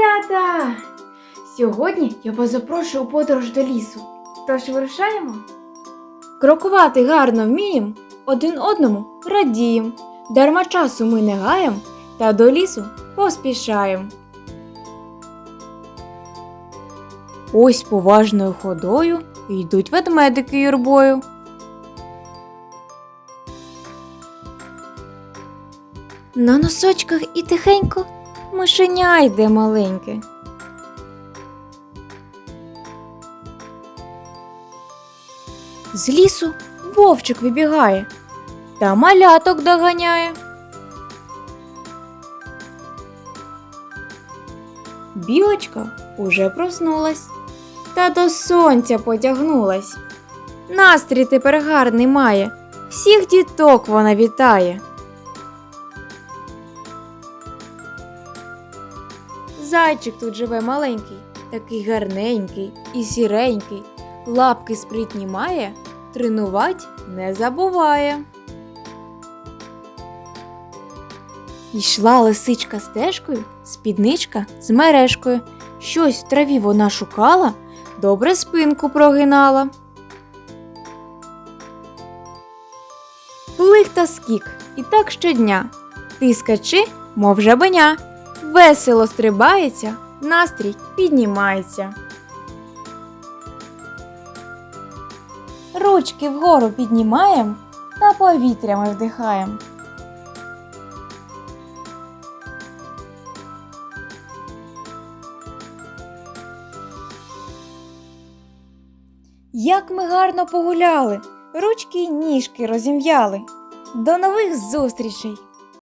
малята! Сьогодні я вас запрошую у подорож до лісу. Тож вирушаємо? Крокувати гарно вмієм, один одному радієм. Дарма часу ми не гаєм, та до лісу поспішаєм. Ось поважною ходою йдуть ведмедики юрбою. На носочках і тихенько мишеня йде маленьке. З лісу вовчик вибігає та маляток доганяє. Білочка уже проснулась та до сонця потягнулась. Настрій тепер гарний має, всіх діток вона вітає. Зайчик тут живе маленький, такий гарненький і сіренький, лапки спритні має, тренувать не забуває. Йшла лисичка стежкою, спідничка з мережкою. Щось в траві вона шукала, добре спинку прогинала. Плих та скік, і так щодня. Ти скачи, мов жабеня. Весело стрибається, настрій піднімається. Ручки вгору піднімаєм та повітрями вдихаєм. Як ми гарно погуляли, ручки й ніжки розім'яли. До нових зустрічей!